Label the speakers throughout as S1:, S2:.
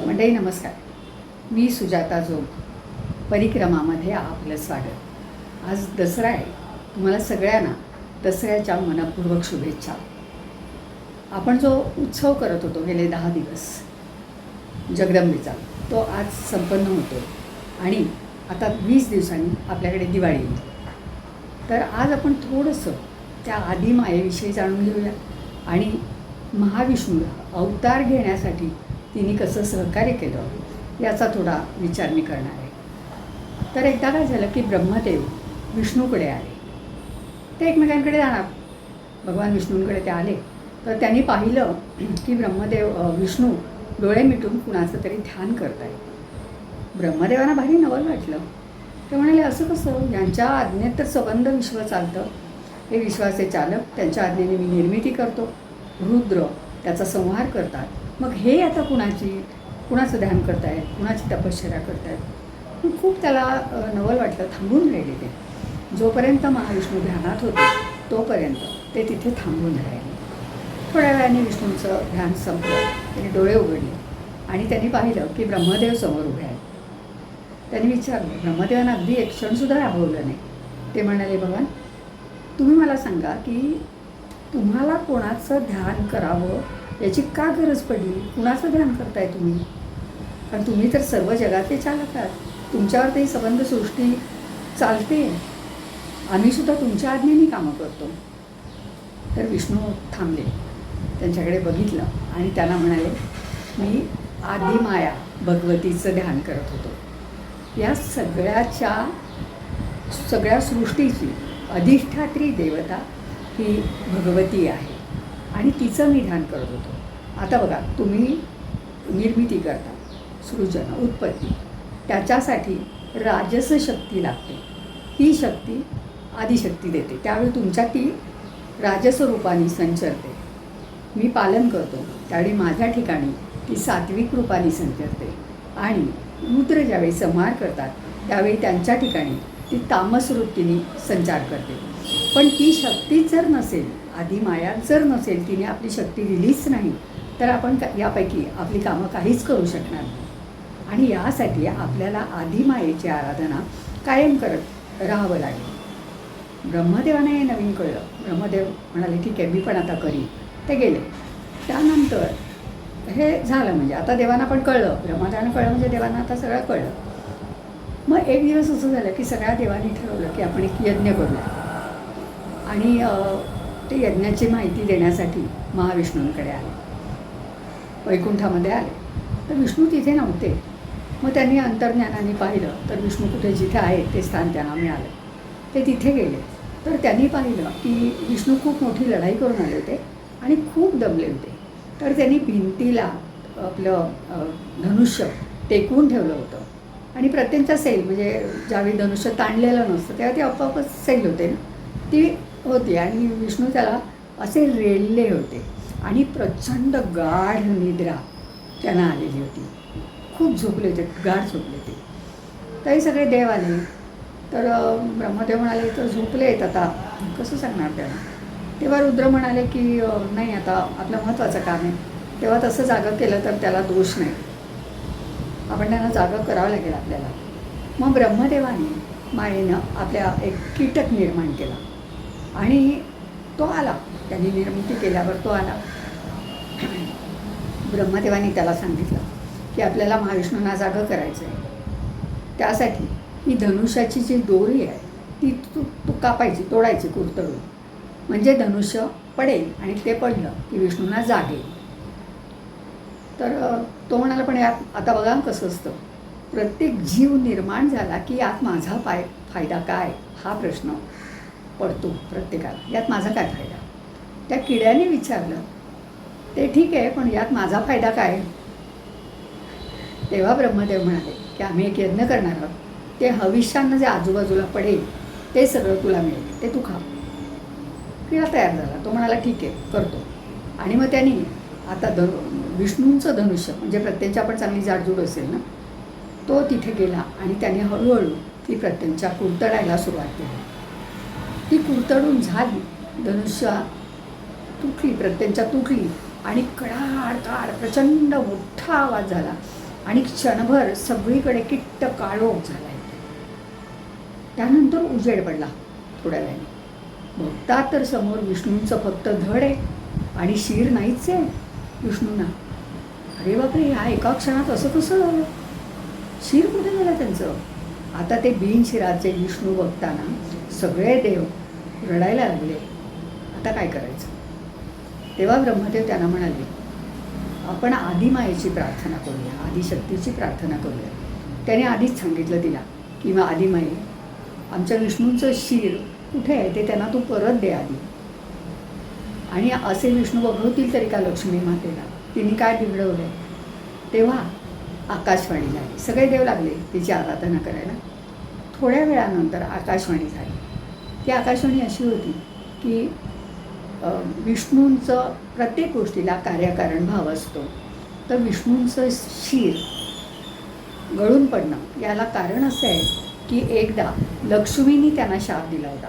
S1: मंडई नमस्कार. मी सुजाता जोग. परिक्रमामध्ये आपलं स्वागत. आज दसरा आहे. तुम्हाला सगळ्यांना दसऱ्याच्या मनपूर्वक शुभेच्छा. आपण जो उत्सव करत होतो गेले दहा दिवस जगदंबेचा तो आज संपन्न होतो. आणि आता वीस दिवसांनी आपल्याकडे दिवाळी येईल. तर आज आपण थोडंसं त्या आदिमायेविषयी जाणून घेऊया. आणि महाविष्णूला अवतार घेण्यासाठी तिने कसं सहकार्य केलं याचा थोडा विचार मी करणार आहे. तर एकदा काय झालं की ब्रह्मदेव विष्णूकडे आले. ते एकमेकांकडे जाणार. भगवान विष्णूंकडे ते आले. तर त्यांनी पाहिलं की ब्रह्मदेव विष्णू डोळे मिटून कुणाचं तरी ध्यान करत आहे ब्रह्मदेवांना भारी नवल वाटलं. ते म्हणाले असं कसं? यांच्या आज्ञेत तर सबंध विश्व चालतं. हे विश्वाचे चालक त्यांच्या आज्ञेने मी निर्मिती करतो. रुद्र त्याचा संहार करतात. मग हे आता कुणाची कुणाचं ध्यान करतायत? कुणाची तपश्चर्या करतायत? खूप त्याला नवल वाटलं थांबून राहिले ते. जोपर्यंत महाविष्णू ध्यानात होते तोपर्यंत ते तिथे थांबून राहिले. थोड्या वेळाने विष्णूंचं ध्यान संपलं त्यांनी डोळे उघडले आणि त्यांनी पाहिलं की ब्रह्मदेव समोर उभे आहेत. त्यांनी विचारलं ब्रह्मदेवानं अगदी एक क्षणसुद्धा राबवलं नाही. ते म्हणाले भगवान तुम्ही मला सांगा की तुम्हाला कोणाचं ध्यान करावं याची का गरज पडली? कुणाचं ध्यान करताय तुम्ही? कारण तुम्ही तर सर्व जगाचे चालक आहात. तुमच्यावर तरी सृष्टी चालते. आम्ही सुद्धा तुमच्या आज्ञेने कामं करतो. तर विष्णू थांबले. त्यांच्याकडे बघितलं आणि त्यांना म्हणाले मी आदिमाया भगवतीचं ध्यान करत होतो. या सगळ्याच्या सगळ्या सृष्टीची अधिष्ठात्री देवता ही भगवती आहे. आणि तिचं मी ध्यान करत होतो. आता बघा तुम्ही निर्मिती करता सृजन उत्पत्ती त्याच्यासाठी राजस शक्ती लागते. ही शक्ती आदिशक्ती देते. त्यावेळी तुमच्या ती राजस्वरूपाने संचरते. मी पालन करतो. त्यावेळी माझ्या ठिकाणी ती सात्विक रूपाने संचरते. आणि रुद्र ज्यावेळी संहार करतात त्यावेळी त्यांच्या ठिकाणी ती तामसवृत्तीने संचार करते. पण ती शक्ती जर नसेल आधी माया जर नसेल तिने आपली शक्ती दिलीच नाही तर आपण यापैकी आपली कामं काहीच करू शकणार नाही. आणि यासाठी आपल्याला आदिमायेची आराधना कायम करत राहावं लागेल. ब्रह्मदेवाने हे नवीन कळलं. ब्रह्मदेव म्हणाले ठीक आहे मी पण आता करीन. ते गेले. त्यानंतर हे झालं म्हणजे आता देवांना पण कळलं. ब्रह्मदेवानं कळलं म्हणजे देवांना आता सगळं कळलं. मग एक दिवस असं झालं की सगळ्या देवांनी ठरवलं की आपण एक यज्ञ करूया. आणि ते यज्ञाची माहिती देण्यासाठी महाविष्णूंकडे आले. वैकुंठामध्ये आले. तर विष्णू तिथे नव्हते. मग त्यांनी अंतर्ज्ञानाने पाहिलं तर विष्णू कुठे जिथे आहे ते स्थान त्यांना मिळालं. ते तिथे गेले. तर त्यांनी पाहिलं की विष्णू खूप मोठी लढाई करून आले होते आणि खूप दमले होते. तर त्यांनी भिंतीला आपलं धनुष्य टेकवून ठेवलं होतं. आणि प्रत्येकचा सैल म्हणजे ज्यावेळी धनुष्य ताणलेलं नसतं तेव्हा ते आपोआपच सैल होते ना. ती होते आणि विष्णू त्याला असे रेलले होते आणि प्रचंड गाढ निद्रा त्यांना आलेली होती. खूप झोपले होते गाढ झोपले होते. तरी सगळे देव आले. तर ब्रह्मदेव म्हणाले तर झोपले आहेत आता. कसं सांगणार त्यांना तेव्हा रुद्र म्हणाले की नाही आता आपलं महत्त्वाचं काम आहे. तेव्हा तसं जागं केलं तर त्याला दोष नाही. आपण त्यांना जागं करावं लागेल आपल्याला. मग ब्रह्मदेवाने मायेनं आपल्या एक कीटक निर्माण केला. आणि तो आला. त्यांनी निर्मिती केल्यावर तो आला. ब्रह्मदेवाने त्याला सांगितलं की आपल्याला महाविष्णूंना जागं करायचं आहे त्यासाठी ही धनुष्याची जी दोरी आहे ती तू तू कापायची तोडायची कुरतडून म्हणजे धनुष्य पडेल आणि ते पडलं की विष्णूंना जागेल तर तो म्हणाला पण यात आता बघा कसं असतं. प्रत्येक जीव निर्माण झाला की यात माझा पाय फायदा काय? हा प्रश्न. पडतो प्रत्येकाला. यात माझा काय फायदा? त्या किड्याने विचारलं ते ठीक आहे पण यात माझा फायदा काय? तेव्हा ब्रह्मदेव म्हणाले की आम्ही एक यज्ञ करणार आहोत. ते हविष्यानं जे आजूबाजूला पडेल ते सगळं तुला मिळेल. ते तू खा. किडा तयार झाला. तो म्हणाला ठीक आहे करतो. आणि मग त्यांनी आता धनु विष्णूंचं धनुष्य म्हणजे प्रत्येकच्या पण चांगली जाडजूड असेल ना तो तिथे गेला आणि त्याने हळूहळू ती प्रत्येकच्या कुरतडायला सुरुवात केली. ती कुरतडून झाली. धनुष्या तुटली प्रत्यंच्या तुटली आणि कडाड प्रचंड मोठा आवाज झाला आणि क्षणभर सगळीकडे किट्ट काळोख झाला. त्यानंतर उजेड पडला थोड्या वेळाने बघता तर समोर विष्णूंचं फक्त धड आहे आणि शिर नाहीच आहे विष्णूंना. अरे बापरे ह्या एका क्षणात असं कसं? झालं शिर कुठे झालं त्यांचं? आता ते बिनशिराचे विष्णू बघताना सगळे देव रडायला लागले. आता काय करायचं? तेव्हा ब्रह्मदेव त्यांना म्हणाले आपण आदिमायेची प्रार्थना करूया आदिशक्तीची प्रार्थना करूया. त्याने आधीच सांगितलं तिला की मग आमच्या विष्णूंचं शिर कुठे आहे? ते त्यांना तू परत दे आधी. आणि असे विष्णू बघवतील तरी का लक्ष्मी मातेला? तिने काय बिघडवलं तेव्हा आकाशवाणी झाली सगळे देव लागले तिची आराधना करायला. थोड्या वेळानंतर आकाशवाणी झाली. ती आकाशवाणी अशी होती की विष्णूंचं प्रत्येक गोष्टीला कार्यकारण भाव असतो. तर विष्णूंचं शिर गळून पडणं याला कारण असं आहे की एकदा लक्ष्मीनी त्यांना शाप दिला होता.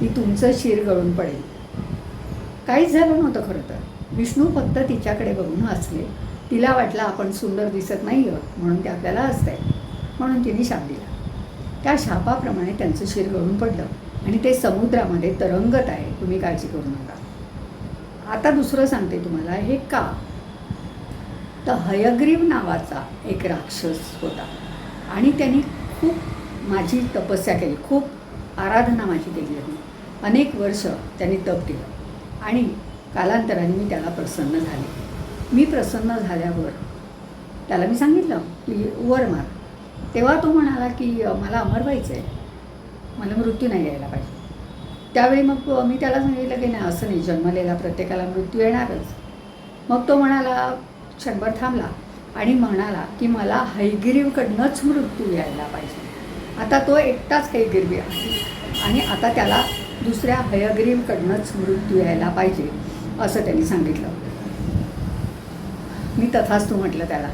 S1: की तुमचं शिर गळून पडेल. काहीच झालं नव्हतं खरं तर. विष्णू फक्त तिच्याकडे बघून हसले. तिला वाटलं आपण सुंदर दिसत नाही आहोत म्हणून ते आपल्याला हसत आहे म्हणून तिने शाप दिला. त्या शापाप्रमाणे त्यांचं शिर गळून पडलं. आणि ते समुद्रामध्ये तरंगत आहे. तुम्ही काळजी करू नका. आता दुसरं सांगते तुम्हाला हे का? तर हयग्रीव नावाचा एक राक्षस होता. आणि त्यांनी खूप माझी तपस्या केली. खूप आराधना माझी केली होती. अनेक वर्ष त्यांनी तप केलं. आणि कालांतराने मी त्याला प्रसन्न झाले. मी प्रसन्न झाल्यावर त्याला मी सांगितलं की वर मार. तेव्हा तो म्हणाला की मला अमर व्हायचं आहे मला मृत्यू नाही यायला पाहिजे. त्यावेळी मग मी त्याला सांगितलं की नाही असं नाही जन्मलेला प्रत्येकाला मृत्यू येणारच. मग तो म्हणाला क्षणभर थांबला आणि म्हणाला की मला हैगिरीकडनंच मृत्यू यायला पाहिजे. आता तो एकटाच हैगिरवी आहे आणि आता त्याला दुसऱ्या हयग्रीवकडनंच मृत्यू यायला पाहिजे असं त्यांनी सांगितलं. मी तथास्तू म्हटलं त्याला.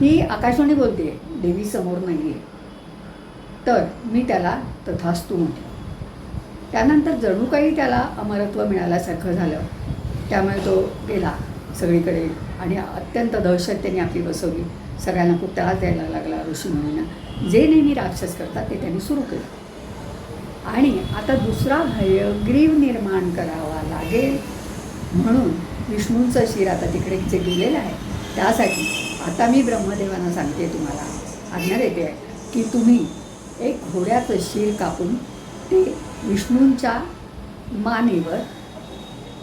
S1: ही आकाशवाणी बोलते देवी समोर नाही आहे तर मी त्याला तथास्तू म्हटलं त्यानंतर जणू काही त्याला अमरत्व मिळाल्यासारखं झालं. त्यामुळे तो गेला सगळीकडे आणि अत्यंत दहशत त्यांनी आपली बसवली. सगळ्यांना खूप त्रास द्यायला लागला ऋषीमुनींना जे नेहमी राक्षस करतात ते त्यांनी सुरू केलं. आणि आता दुसरा हयग्रीव निर्माण करावा लागेल. म्हणून विष्णूंचं शिर आता तिकडे जे गेलेलं आहे त्यासाठी आता मी ब्रह्मदेवांना सांगते तुम्हाला. आज्ञा देते आहे की तुम्ही एक घोड्याचं शिर कापून ते विष्णूंच्या मानेवर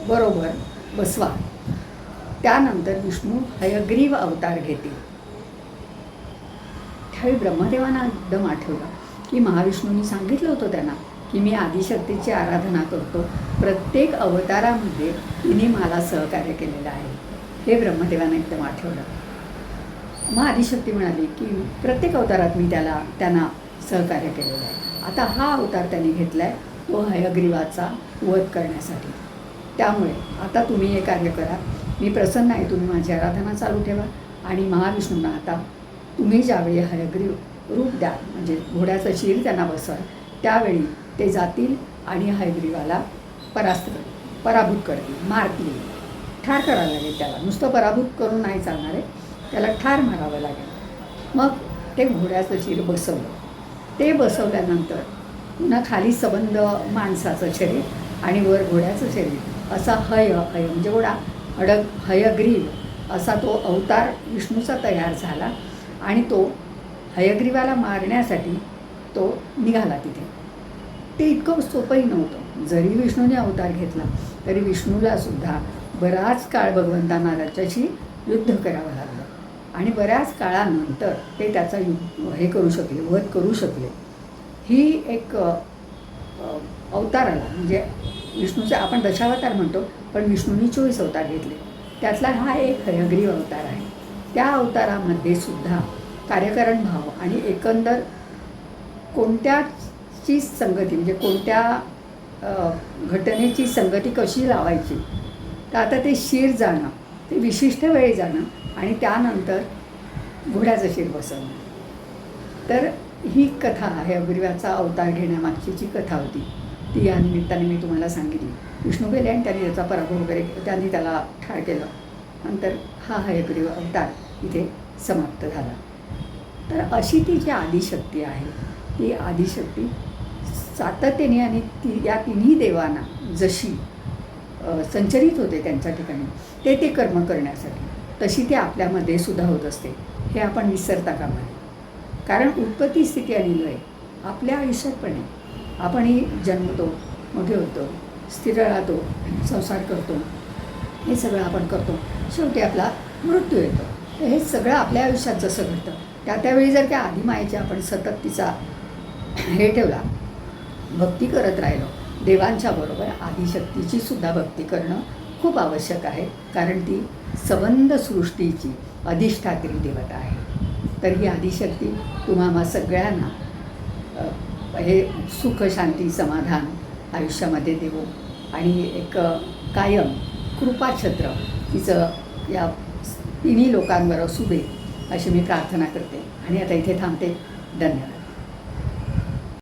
S1: बरोबर बसवा. त्यानंतर विष्णू हयग्रीव अवतार घेतील त्यावेळी ब्रह्मदेवांना एकदम आठवलं की महाविष्णूंनी सांगितलं होतं त्यांना की मी आदिशक्तीची आराधना करतो. प्रत्येक अवतारामध्ये तिने मला सहकार्य केलेलं आहे. हे ब्रह्मदेवांना एकदम आठवलं. मग आदिशक्ती म्हणाली की प्रत्येक अवतारात मी त्याला त्यांना सहकार्य केलेलं आहे. आता हा अवतार त्यांनी घेतला आहे तो हयग्रीवाचा वध करण्यासाठी. त्यामुळे आता तुम्ही हे कार्य करा. मी प्रसन्न आहे तुम्ही माझी आराधना चालू ठेवा आणि महाविष्णूंना आता तुम्ही ज्यावेळी हयग्रीव रूप द्या म्हणजे घोड्याचं शिर त्यांना बसवाल त्यावेळी ते जातील आणि हयग्रीवाला परास्त पराभूत करतील मारतील ठार करावं लागेल त्याला. नुसतं पराभूत करून नाही चालणार आहे. त्याला ठार मारावं लागेल. मग ते घोड्याचं शिर बसवलं. ते बसवल्यानंतर पुन्हा खाली सबंध माणसाचं शरीर आणि वर घोड्याचं शरीर असा हय म्हणजे हय म्हणजे घोडा अडग हयग्रीव असा तो अवतार विष्णूचा तयार झाला आणि तो हयग्रीवाला मारण्यासाठी तो निघाला तिथे. ते इतकं सोपंही नव्हतं. जरी विष्णूने अवतार घेतला तरी विष्णूला सुद्धा बराच काळ भगवंता महाराजाशी युद्ध करावं लागलं. आणि बऱ्याच काळानंतर ते त्याचा यु हे करू शकले वध करू शकले. ही एक अवताराला म्हणजे विष्णूचे आपण दशावतार म्हणतो पण विष्णूंनी चोवीस अवतार घेतले. त्यातला हा एक हयग्रीव अवतार आहे. त्या अवतारामध्ये सुद्धा कार्यकरण भाव आणि एकंदर कोणत्याची संगती म्हणजे कोणत्या घटनेची संगती कशी लावायची तर आता ते शिर जाणं ते विशिष्ट वेळी जाणं आणि त्यानंतर घोड्याचं शिर बसवणं. तर ही कथा आहे अग्रिवाचा अवतार घेण्यामागची जी कथा होती ती या निमित्ताने मी तुम्हाला सांगितली. विष्णू गेले आणि त्यांनी त्याचा पराभव वगैरे त्यांनी त्याला ठार केलं. नंतर हा हयग्रीव अवतार इथे समाप्त झाला. तर अशी ती जी आदिशक्ती आहे ती आदिशक्ती सातत्याने आणि ती या तिन्ही देवांना जशी संचरित होते त्यांच्या ठिकाणी. ते ते कर्म करण्यासाठी. तशी ते आपल्यामध्ये सुद्धा होत असते. हे आपण विसरता कामा नये. कारण उत्पत्ती स्थिती आणि लय आपल्या आयुष्यात पण आहे. आपणही जन्मतो मोठे होतो स्थिर राहतो संसार करतो. हे सगळं आपण करतो. शेवटी आपला मृत्यू येतो. तर हे सगळं आपल्या आयुष्यात जसं घडतं त्या त्यावेळी जर त्या आदिमायेच्या आपण सतत तिचा हे ठेवला भक्ती करत राहिलो देवांच्या बरोबर आदिशक्तीची सुद्धा भक्ती करणं खूप आवश्यक आहे कारण ती सबंध सृष्टीची अधिष्ठात्री देवता आहे. तर ही आदिशक्ती तुम्हाला सगळ्यांना हे सुख शांती समाधान आयुष्यामध्ये देऊ आणि एक कायम कृपाछत्र तिचं या तिन्ही लोकांवर असू दे अशी मी प्रार्थना करते. आणि आता इथे थांबते. धन्यवाद.